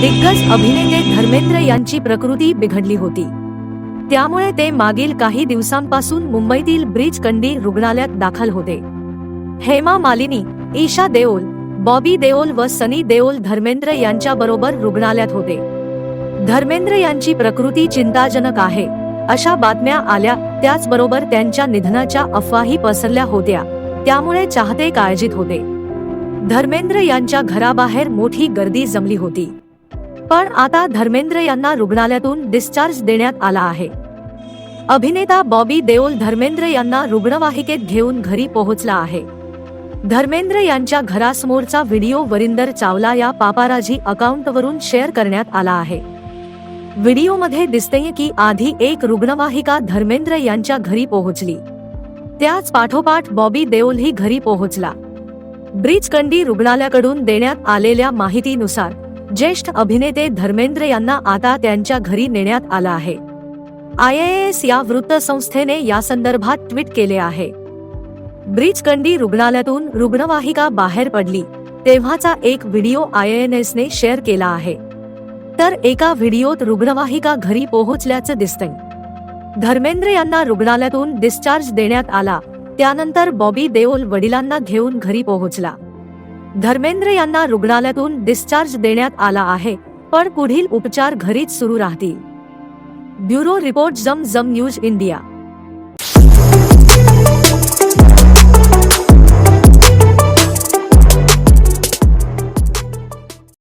दिग्गज अभिनेते धर्मेंद्र यांची प्रकृती बिघडली होती. त्यामुळे ते मागील काही दिवसांपासून मुंबईतील ब्रिज कंडी रुग्णालयात दाखल होते. हेमा मालिनी ईशा देओल बॉबी देओल व सनी देओल धर्मेंद्र यांच्याबरोबर रुग्णालयात होते. धर्मेंद्र यांची प्रकृती चिंताजनक आहे. अशा बातम्या आल्या त्याचबरोबर त्यांच्या निधनाच्या अफवाही पसरल्या होत्या त्यामुळे चाहते काळजीत होते. धर्मेंद्र यांच्या घराबाहेर मोठी गर्दी जमली होती. पण आता धर्मेंद्र यांना रुग्णालयातून डिस्चार्ज देण्यात आला आहे. अभिनेता बॉबी देओल धर्मेंद्र यांना रुग्णवाहिकेत घेऊन घरी पोहोचला आहे. धर्मेंद्र यांच्या घरासमोरचा व्हिडिओ वरिंदर चावला या पापाराजी अकाउंटवरून शेअर करण्यात आला आहे. व्हिडिओमध्ये दिसतेय की आधी एक रुग्णवाहिका धर्मेंद्र यांच्या घरी पोहोचली. त्याच पाठोपाठ बॉबी देओलही घरी पोहोचला. ब्रिजकंडी रुग्णालयाकडून देण्यात आलेल्या माहितीनुसार ज्येष्ठ अभिनेते धर्मेंद्र यांना आता त्यांच्या घरी नेण्यात आलं आहे. आय एस या वृत्तसंस्थेने यासंदर्भात ट्विट केले आहे. ब्रिजकंडी रुग्णालयातून रुग्णवाहिका बाहेर पडली तेव्हाचा एक व्हिडिओ आय एन एसने शेअर केला आहे. तर एका व्हिडिओत रुग्णवाहिका घरी पोहोचल्याचं दिसतंय. धर्मेंद्र यांना रुग्णालयातून डिस्चार्ज देण्यात आला त्यानंतर बॉबी देओल वडिलांना घेऊन घरी पोहोचला. धर्मेंद्र यांना रुग्णालयातून डिस्चार्ज देण्यात आला आहे पण पुढील उपचार घरीच सुरू राहतील. ब्युरो रिपोर्ट जम जम न्यूज इंडिया.